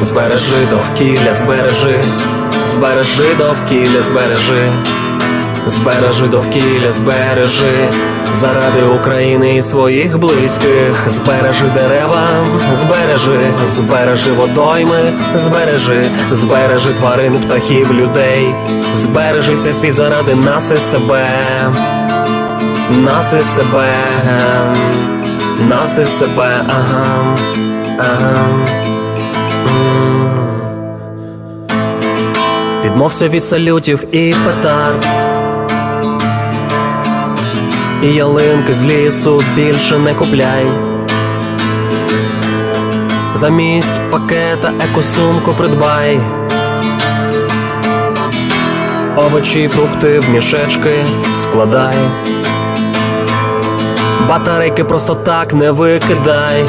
Збережи довкілля, збережи, збережи довкілля, збережи, збережи довкілля, збережи, заради України і своїх близьких, збережи дерева, збережи, збережи водойми, збережи, збережи тварин, птахів, людей, збережи цей світ заради нас і себе, нас і себе, нас і себе, ага, ага. Відмовся від салютів і петард. І ялинки з лісу більше не купляй. Замість пакета екосумку придбай. Овочі фрукти в мішечки складай. Батарейки просто так не викидай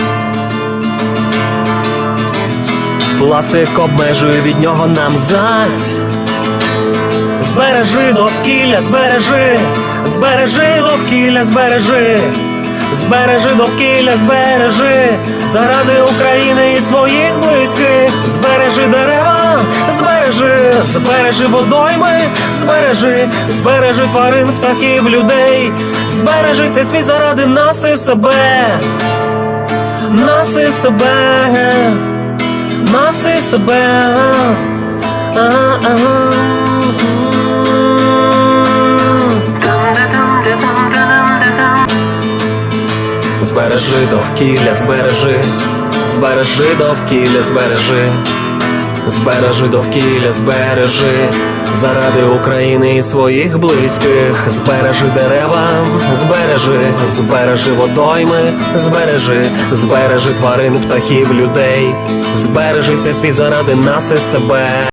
Пластик обмежує від нього нам зась. Збережи довкілля, збережи, збережи довкілля, збережи, збережи довкілля, збережи, заради України і своїх близьких, збережи дерева, збережи, збережи водойми, збережи, збережи тварин, птахів, людей, збережи цей світ заради нас і себе, нас і себе нас і А-а-а. Збережи довкілля, збережи, збережи довкілля, збережи, збережи довкілля, збережи, заради України і своїх близьких, збережи дерева, збережи, збережи водойми, збережи, збережи тварин, птахів, людей, збережи цей світ заради нас і себе.